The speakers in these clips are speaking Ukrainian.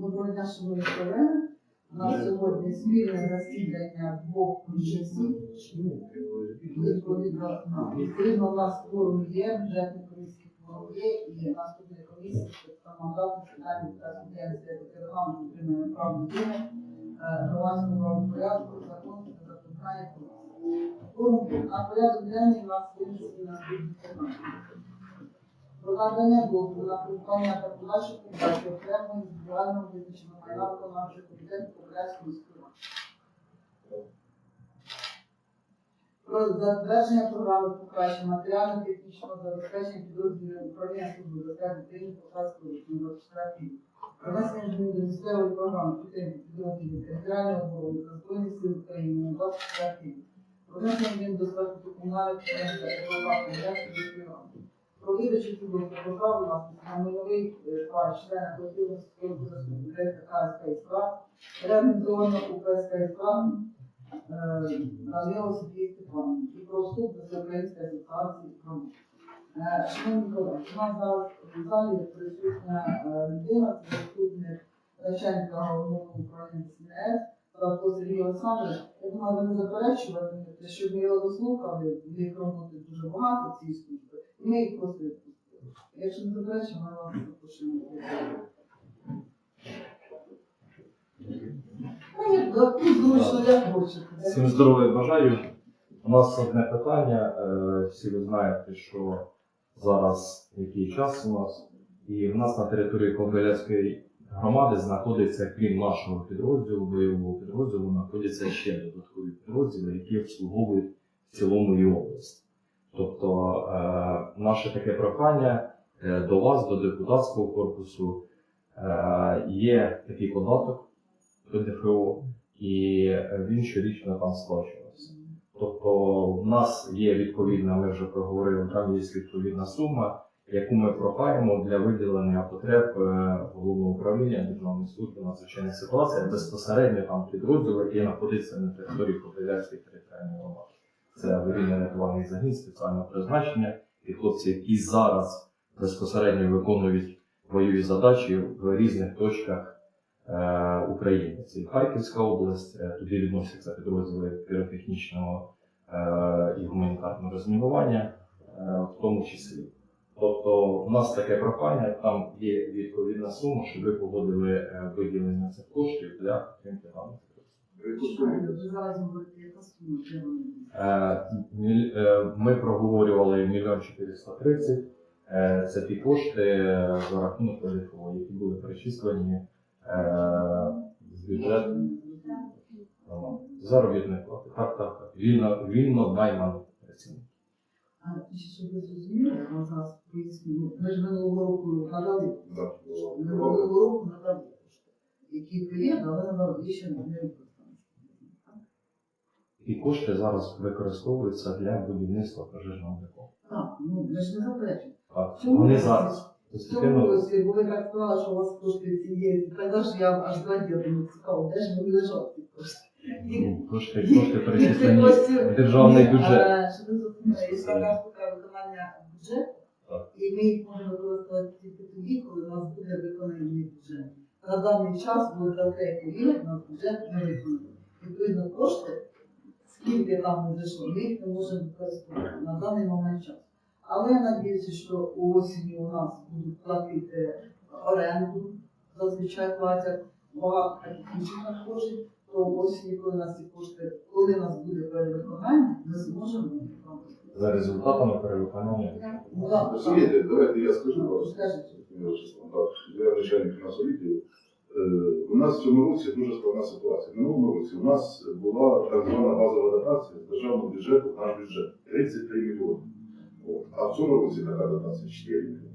Доброго дня, шановні колеги. У нас сьогодні спільне засідання двох комісій. Відповідно, ну, відповідно, у нас форум є, бюджетний комісійний форум є, і наступні комісії, що там мандат питання та суддянське регламент утримання прав людини, е, громадського правопорядку, закон та закликання комісії. Форум на порядок денний у нас винесені наступні питання. Прилагане на компанията по нашата компания трябва индивидуално различна каналка на нашия комитет по градски изпила. За разграждане програма покаже материална технична за разграждане други на управлението за разграждане тези посадства на администрации. Преместване на Министерство и програма на питание други централни оборони, разгоени с Украина, на Босфотрафии. Преместване на доставката комунарите на Европа, на Босфотрафии. Ради про видачу судового права власності на майновий е, пай члена колективного КСП СК, реалізовано у КСП СК Данило Сергій Степанович і про вступ до Всеукраїнської асоціації промов. Шановні колеги, у нас зараз в залі присутня е, людина, це заступник начальника головного управління СНС, Славко Сергій Олександрович. Я думаю, ви не заперечуватимете, щоб ми його заслухали, в їх роботи дуже багато цієї служби. Ми їх просто відпустили. Якщо не заперечуємо, ми вас запишемо. Ну, як хочете. Всім здоров'я бажаю. У нас одне питання. Е, Всі ви знаєте, що зараз який час у нас. І в нас на території Ковбеляцької громади знаходиться, крім нашого підрозділу, бойового підрозділу, знаходяться ще додаткові підрозділи, які обслуговують в цілому і область. Тобто е, наше таке прохання е, до вас, до депутатського корпусу, е, є такий податок ПДФО, і він щорічно там сплачувався. Тобто в нас є відповідна, ми вже проговорили, там є відповідна сума, яку ми прохаємо для виділення потреб головного управління Державної служби надзвичайних ситуацій безпосередньо там підрозділу, який знаходиться на території Копилянської територіальної громади. Це аварійно рятувальний загін спеціального призначення і хлопці, які зараз безпосередньо виконують бойові задачі в різних точках е, України. Це і Харківська область, е, туди відносяться підрозділи піротехнічного е, і гуманітарного розмінування, е, в тому числі. Тобто у нас таке прохання, там є відповідна сума, щоб ви погодили е, виділення цих коштів для підтримки даних Ми проговорювали мільйон 430. Е, Це ті кошти е, за рахунок ПДФО, які були перечислені е, з бюджету ну, заробітної плати. Так, так, так. Вільно, вільно найманих працівників. А щоб ви зрозуміли, я вам зараз поясню. Ми ж минулого року надали. Минулого року надали кошти, які приємно, але ще не використані. І кошти зараз використовуються для будівництва пожежного депо. Так, ну ми ж не заперечуємо. Так, Чому вони ви- зараз постійно бо ви так сказали, що у вас кошти ці є, тоді ж я аж зраділа, думаю, цікаво, де ж вони лежать ці кошти? ну, кошти, кошти перечислені в державний бюджет. а, Щоб ви зрозуміли, є така штука виконання бюджету, Так. і ми їх можемо використовувати тільки тоді, коли у нас буде виконаний бюджет. На даний час буде за третій рік у нас бюджет не виконаний. Відповідно, кошти, скільки там не зайшло, ми їх не можемо використовувати на даний момент часу. Але я надіюся, що у осені у нас будуть платити оренду, зазвичай платять багато таких інших надходжень, то осені, коли у нас ці кошти, коли у нас буде перевиконання, ми зможемо. За результатами перевиконання. Так, так. Давайте я скажу. Скажіть. Я начальник. Е, У нас в цьому році дуже складна ситуація. В минулому році у нас була так звана базова дотація з державного бюджету в наш бюджет 33 мільйони. А в цьому році така дотація 4 мільйони.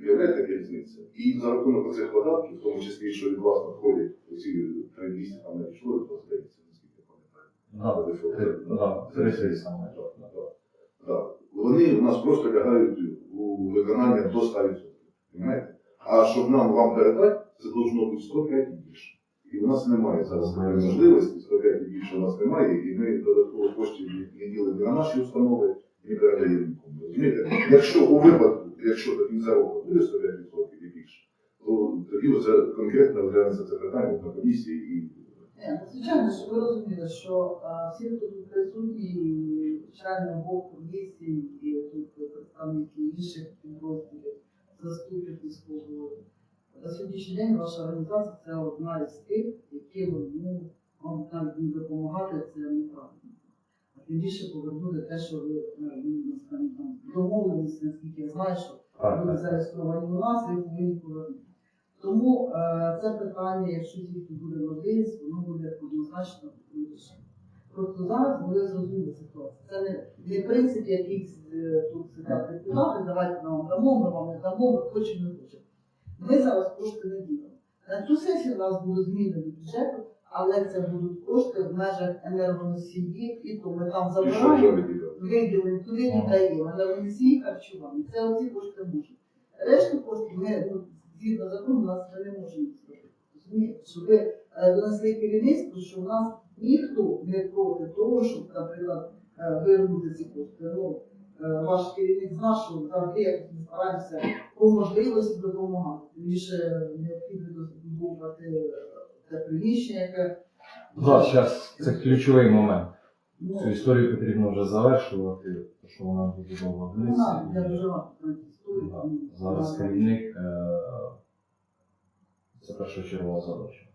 Уявляєте, яка різниця? І за рахунок цих податків, в тому числі, що від вас надходять усі 3200 там не пішло, то здається, наскільки я пам'ятаю. Вони у нас просто лягають у виконання до 100%. Понимаєте? А щоб нам вам передати, це должно бути 105 і більше. І у нас немає зараз такої можливості, 105 і більше у нас немає, і ми додатково коштів не ділимо на наші установи, ні передаємо. Розумієте? Якщо у випадку, якщо до кінця року буде 105% і більше, то тоді вже конкретно розглянеться це питання на комісії і ну, звичайно, що ви розуміли, що а, всі, хто тут присутні, члени обох комісій, і тут представники інших підрозділів, заступник військового. На сьогоднішній день ваша організація це одна із тих, яким ну, вам навіть не допомагати, це неправильно. А тим більше повернули те, що ви е, ну, там, домовились, наскільки я знаю, що так. зареєстровані у нас, ви повинні повернути. Тому е, це питання, якщо тільки буде можливість, воно буде однозначно вирішено. Просто зараз ви зрозуміли ситуацію. Це не, не принцип якийсь е, тут сидять депутати, давайте ми вам дамо, ми вам не дамо, ми хочемо, не хочемо. Ми зараз кошти не ділимо. На цю сесію у нас будуть зміни до бюджету, але це будуть кошти в межах енергоносіїв, і то ми там забираємо виділимо, туди Ага. віддаємо, але вони всі харчування. Це оці кошти можуть. Решту коштів ми ну, згідно закону у нас це не можемо зробити. Розумієте, що ви е, донесли керівництво, що у нас ніхто не проти того, щоб, наприклад, е, вернути ці кошти. Ну, е, ваш керівник знає, що завжди як ми стараємося по можливості допомагати. Тим більше необхідно збудовувати те приміщення, яке Да, зараз це ключовий момент. ну, Цю історію потрібно вже завершувати, тому що вона дуже довго для длиться. дуже багато історій. Да. Зараз керівник е, це першочергова задача.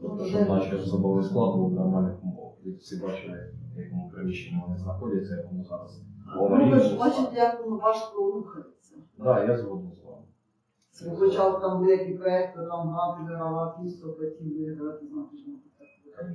Тобто, щоб Де- наче особовий склад був в нормальних умовах. І всі бачили, в якому приміщенні вони знаходяться, якому зараз Ну, ви ж бачите, як воно важко рухається. Так, я згоден з вами. Це Хоча там деякі проекти, там гранти вигравав місто, потім виграти, знаєте, що таке.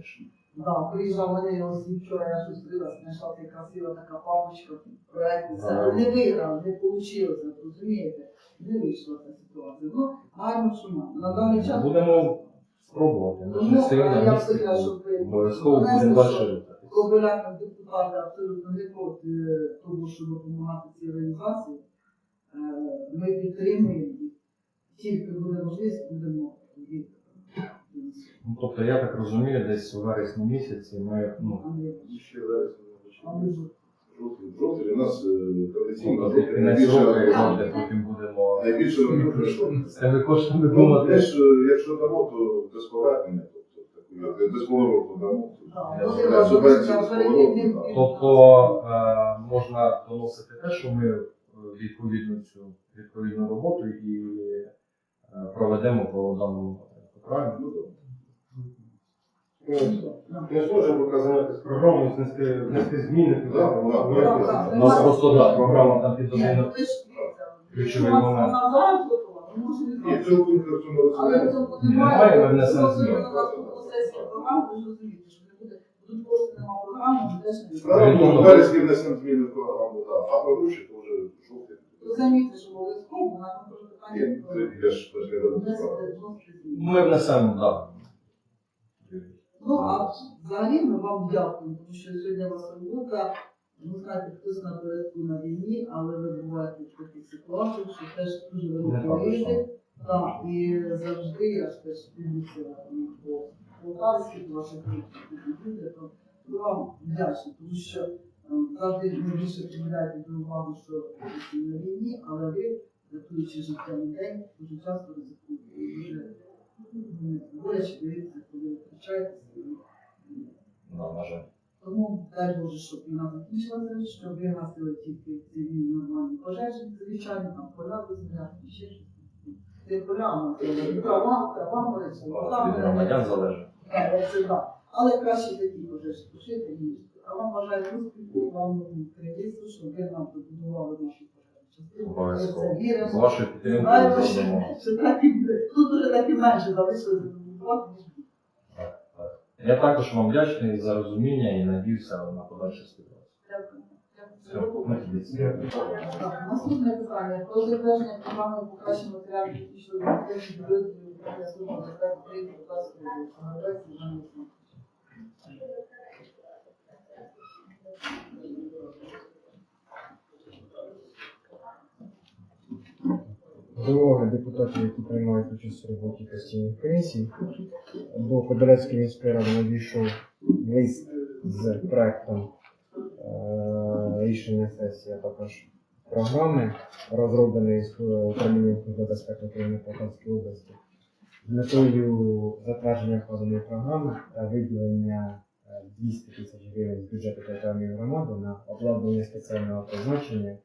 Да, приїжджав мене ось вчора, я щось дивилась, знайшла така красива така папочка, проекти. Це Ага. не виграв, не вийшло, розумієте? Не вийшла ця ситуація. Ну, маємо, що маємо. На даний час Будемо спробувати. Ми ж не а, на я місці. хотіла, щоб ви Обов'язково будемо далі рухатись. Депутати абсолютно не проти е, того, щоб допомагати цій організації. Е, Ми підтримуємо їх. Тільки буде можливість, будемо їх. Ну, тобто, я так розумію, десь у вересні місяці ми ну, Ще а ми жовтий. У нас е, традиційно року, найбільше потім будемо найбільше Ну, е, якщо дамо, то без повернення, тобто ну. Тобто е, можна доносити те, що ми е, відповідну цю відповідну роботу і е, проведемо по даному. Правильно? Ну, добре. Зможемо показати з програмою, внести, зміни. Да. У нас просто програма там під ну один. Ключовий момент. Можемо І цього пункту в цьому Але немає. на наступну сесію програми, ви що не буде, будуть кошти нема програми, теж не в внесемо зміни в програму, да. а про гроші то вже жовтий. Ви замітьте, що обов'язково на контроль Ні, питання це я ж розглядав. Ми внесемо, так. Ну, а взагалі ми вам дякуємо, тому що сьогодні у вас робота, ну, знаєте, хтось на порядку на війні, але ви буваєте в таких ситуаціях, що теж дуже великий так, і завжди я ж теж дивлюся по полтавських ваших люди, то ми вам вдячні, тому що е, завжди більше приділяєте до увагу, що ви на війні, але ви, рятуючи життя людей, дуже часто ризикуєте. І Дуже боляче дивитися, коли ви втрачаєтеся. Да, на жаль. Тому дай Боже, щоб війна закінчилася, щоб ви гасили тільки цивільні нормальні пожежі, звичайно, там поля дозволяти, ще щось. Це поля, ну, трава, трава громадян залежить. Але краще такі пожежі тушити, ніж. А вам бажаю успіху, вам керівництву, щоб ви нам побудували нашу Обов'язково. це віримо. З вашою підтримкою і. Тут уже так і менше залишилося. Я також вам вдячний за розуміння і надіюся на подальшу співпрацю. Дякую. Наступне питання. Про затвердження програми покращення матеріалів технічного забезпечення підрозділів управління служби безпеки України. Надається Олександрович. Депутатів, які приймають участь у роботі постійних комісій. До Кобилецької міської ради надійшов лист з проектом е, рішення сесії, а також програми, розробленої з е, управлінням безпеки України Полтавської області, з метою затвердження вказаної програми та виділення е, 200 тисяч гривень з бюджету територіальної громади на обладнання спеціального призначення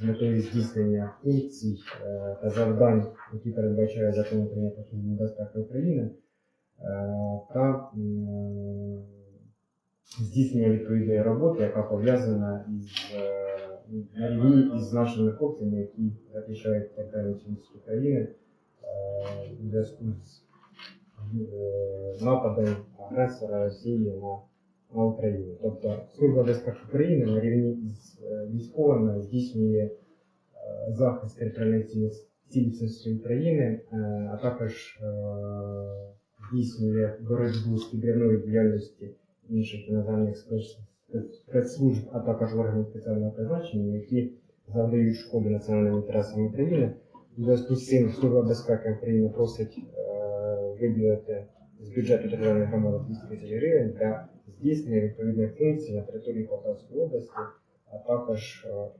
з метою здійснення функцій е, та завдань, які передбачає закон про Службу безпеки України, е, та здійснення відповідної роботи, яка пов'язана із е, на рівні із нашими хлопцями, які захищають територію України е, у зв'язку з е, нападом агресора Росії на, на Україну. Тобто Служба безпеки України на рівні із е, військовими здійснює е, захист територіальної цілісності України, е, а також е, здійснює боротьбу з підривною діяльністю інших іноземних спец- спец- спецслужб, а також органів спеціального призначення, які завдають шкоди національним інтересам України. Зв'язку з цим Служба безпеки України просить е, виділити з бюджету територіальної громади 200 тисяч гривень для здійснення відповідних функцій на території Полтавської області, а також е, е,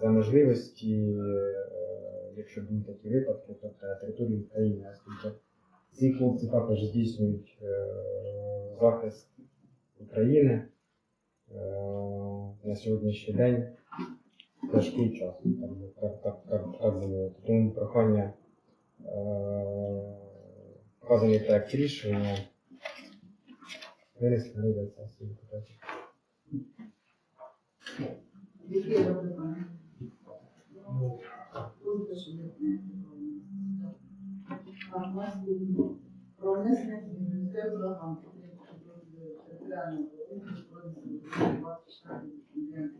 за можливості, е, якщо будуть такі випадки, тобто на території України, оскільки ці хлопці також здійснюють захист України на сьогоднішній день тяжкий час. Так, так, так, так, так би. Тому прохання вказаний проект рішення винести на розгляд сесії депутатів. Які є запитання? Будете, що є. Так, у нас є про внесення змін до програм підтримки підрозділів територіальної оборони Збройних Сил України 24.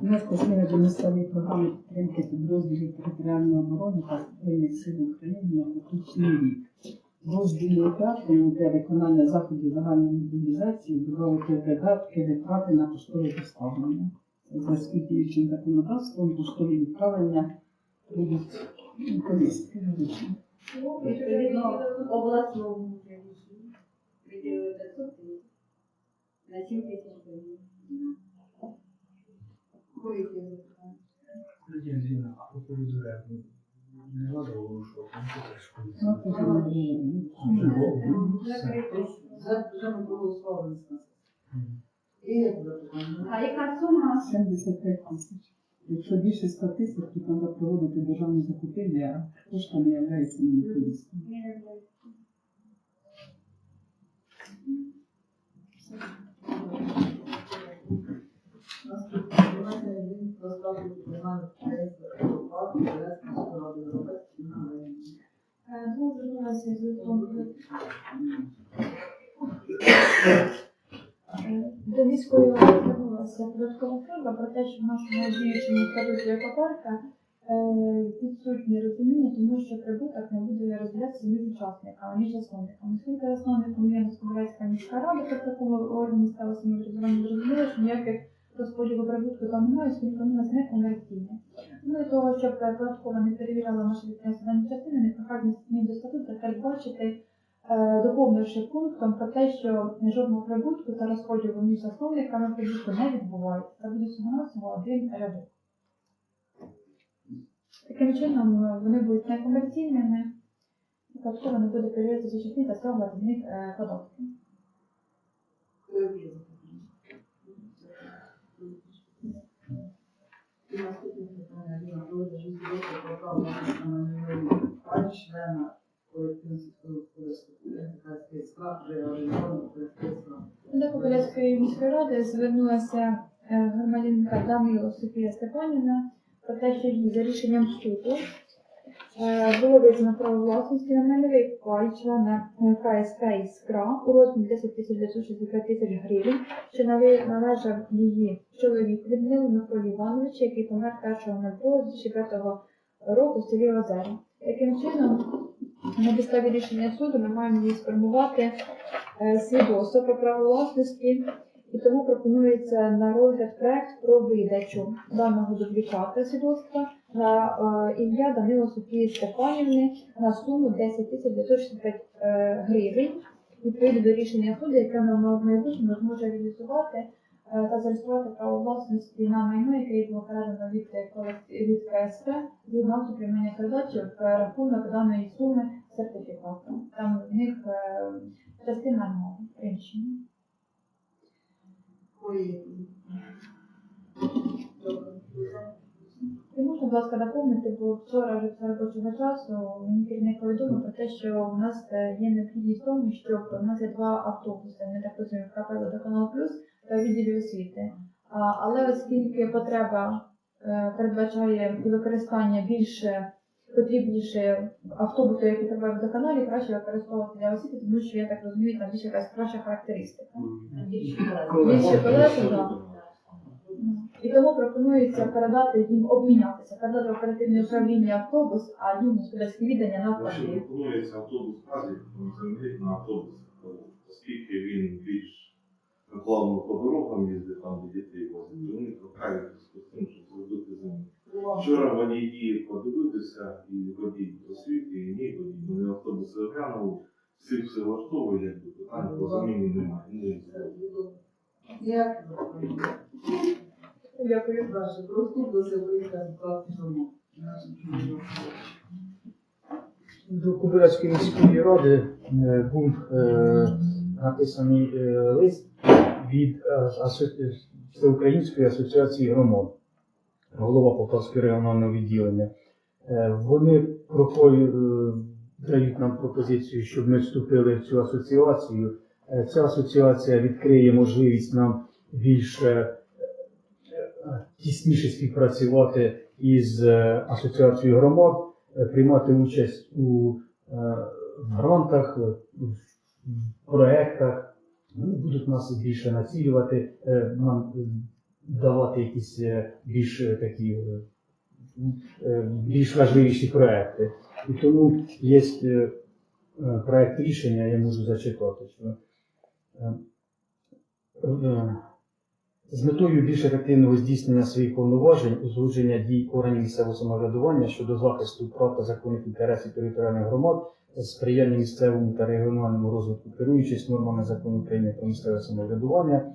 Внести зміни до місцевої програми підтримки підрозділів територіальної оборони та Збройних сил України на поточний рік. Розділі 5 для виконання заходів загальної мобілізації додати видатки витрати на поштове доставлення. Зв'язку з діючим законодавством поштові відправлення будуть ну. Відповідно, обласному виділили 500 тисяч на 7 тисяч гривень. Коли є запитання? Зіна, а по поводу РЕП, не оголошувати, ну це теж? А яка сума? 75 тисяч. Якщо більше 100 тисяч, то треба проводити державні закупівлі, а кошти не являється монополістом. Змін до статусу комунальних підприємств «Екопарк» Березької міської ради Європейської Україні. Ну, звернулася з листом до міської звернулася податкова служба про те, що в нашому діючому статуті екопарка відсутнє розуміння, тому що прибуток не буде розділятися між учасниками, між засновниками. Оскільки засновником є Московецька міська рада, то такого органу місцевого самоврядування зрозуміло, що ніяких розподілу прибутку там немає, оскільки воно у нас не комерційне. Ну і того, щоб податкова не перевіряла наші дані частини, не прохання змін до статуту передбачити, доповнивши пунктом про те, що жодного прибутку та розподілу між засновниками прибутку не відбувається. Це буде всього один рядок. Таким чином е, вони будуть некомерційними, і податкова не буде перевіряти ці частини та стягувати з них е, податки. Коли наступне питання життєвого програму на пані члена До міської ради звернулася е, громадянка Данило Софія Степанівна про те, що їй за рішенням суду е, було визнано право власності на майновий пай члена е, КСП «Іскра» у розмірі 10 тисяч 965 тисяч гривень, що належав її чоловік Людмилу Миколі Івановичу, який помер 1.02.2005 року в селі Озера. Таким чином, на підставі рішення суду ми маємо її сформувати е, свідоцтво про право власності, і тому пропонується на розгляд проект про видачу даного дубліката свідоцтва на е, ім'я Данила Софії Степанівни на суму 10 тисяч 965 е, гривень. відповідно до рішення суду, яке нам в майбутньому зможе реалізувати е, та зареєструвати право власності на майно, яке було передано від, колекці- від КСП згідно акту приймання передачі в рахунок даної суми сертифікату. Там в них е, частина приміщення. І можна, будь ласка, доповнити, бо вчора вже після робочого часу мені керівник повідомив про те, що у нас е, є необхідність в тому, щоб у нас є два автобуси, ми так розуміємо, КП «Водоканал Плюс» відділі освіти. Але оскільки потреба е, передбачає і використання більше потрібніше автобусу, який триває в водоканалі, краще використовувати для освіти, тому що я так розумію, там більше якась краща характеристика. Більше колеса, так. І тому пропонується передати їм обмінятися, передати в оперативне управління автобус, а їм господарське віддання Ваші навпаки. пропонується автобус казі замінити на автобус, оскільки він більш накладно по дорогам їздить, там де дітей возять, то вони прохають з тим, щоб зробити заміну. Вчора водії подивилися, і водій освіти, і мій водій, вони автобуси оглянули, всіх все влаштовує, якби питань по заміні немає. Як? Дякую. Далі. Про вступ до Всеукраїнської асоціації журналів. До Кобиляцької міської ради був е, написаний е, лист від е, асо- Всеукраїнської асоціації громад, голова Полтавського регіонального відділення. Е, Вони е, дають нам пропозицію, щоб ми вступили в цю асоціацію. Е, Ця асоціація відкриє можливість нам більше е, е, тісніше співпрацювати із е, асоціацією громад е, приймати участь у е, грантах, е, в проєктах, Вони будуть нас більше націлювати, е, нам е, давати якісь е, більш такі більш важливіші проекти. І тому є проект рішення, я можу зачитати. Що, з метою більш ефективного здійснення своїх повноважень, узгодження дій органів місцевого самоврядування щодо захисту прав та законних інтересів територіальних громад, сприяння місцевому та регіональному розвитку, керуючись нормами закону України про місцеве самоврядування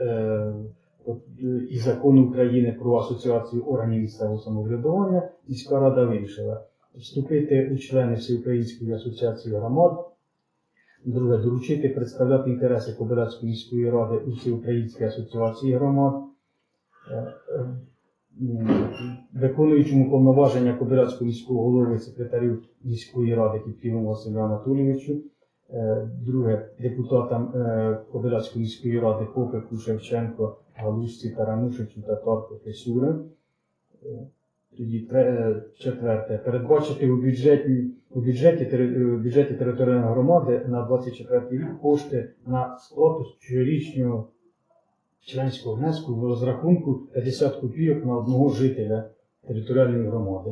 е, от, е, і закону України про асоціацію органів місцевого самоврядування, міська рада вирішила вступити у члени Всеукраїнської асоціації громад. Друге, доручити представляти інтереси Кобиляцької міської ради у Всеукраїнській асоціації громад, Е, е, виконуючому повноваження Кобиляцького міського голови секретарів міської ради Кіпківому Василю Анатолійовичу. Е, Друге, депутатам Кобиляцької міської ради Попику, Шевченко, Галусці, Таранушичу та Тарку Фесюри. Е, Тоді е, четверте. Передбачити у бюджеті у бюджеті, у бюджеті територіальної громади на 24 рік кошти на сплату щорічного членського внеску в розрахунку 50 копійок на одного жителя територіальної громади.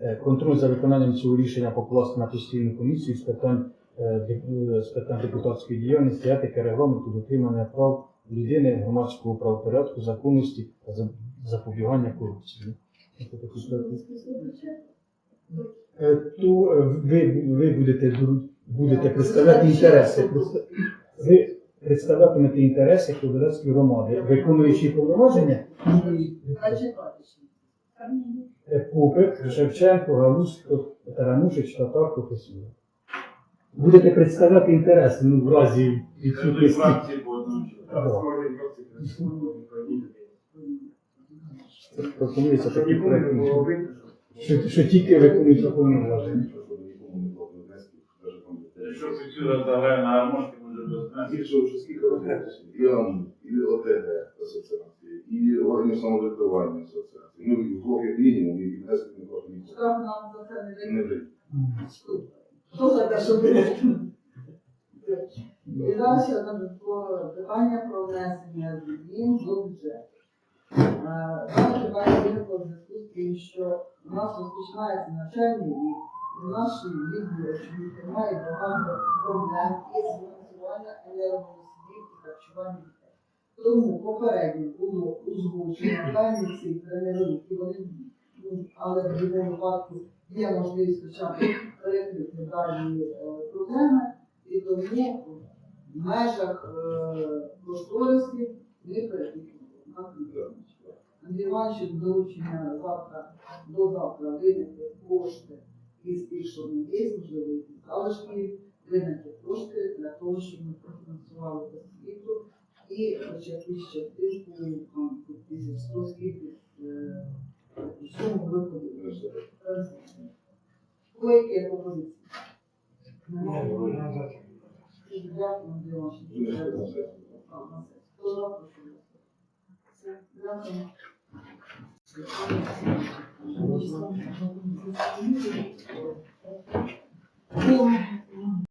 Е, Контроль за виконанням цього рішення покласти на постійну комісію з питань, е, е, з питань депутатської діяльності, етики, регламенту, дотримання прав людини, громадського правопорядку, законності та за- запобігання корупції. Е, то е, ви, ви будете, будете представляти інтереси. Ви представлятимете інтереси Кобиляцької громади, виконуючи повноваження і е, Попик, Шевченко, Галузько, Таранушич, Татарко, Фесюра. Будете представляти інтереси, ну, в разі відсутності. Пропонується такі проекти, що, що тільки виконуючи повноваження. Якщо Петюра заграє на гармошці, може без нас. Більше вже скільки розглядачів? І АМУ, і ОТГ асоціації, і органів самоврядування асоціації. Ну, і вдвох як мінімум, і внесли не кожен місяць. Штраф нам за це не дають. Не дають. Хто за те, що буде? І далі одне питання про внесення змін до бюджету. Дане питання виникло в зв'язку з тим, що у нас розпочинається навчальний рік, в нашій відділі має багато проблем із фінансуванням енергоносіїв і харчування дітей. Тому попередньо було узгоджено дані цифри невеликі, вони, але в будь-якому випадку є можливість хоча перекрити дані е, проблеми, і тому в межах е, кошторисів ми перекрити. Андрій Іванович доручення завтра до завтра винайти кошти із тих, що них є можливості залишки, винайти кошти для того, щоб ми профінансували освіту і хоч якусь частинку там тисяч сто скільки в цьому виході. Койки пропозиції. Немає. Дякую, Андрій Іванович. using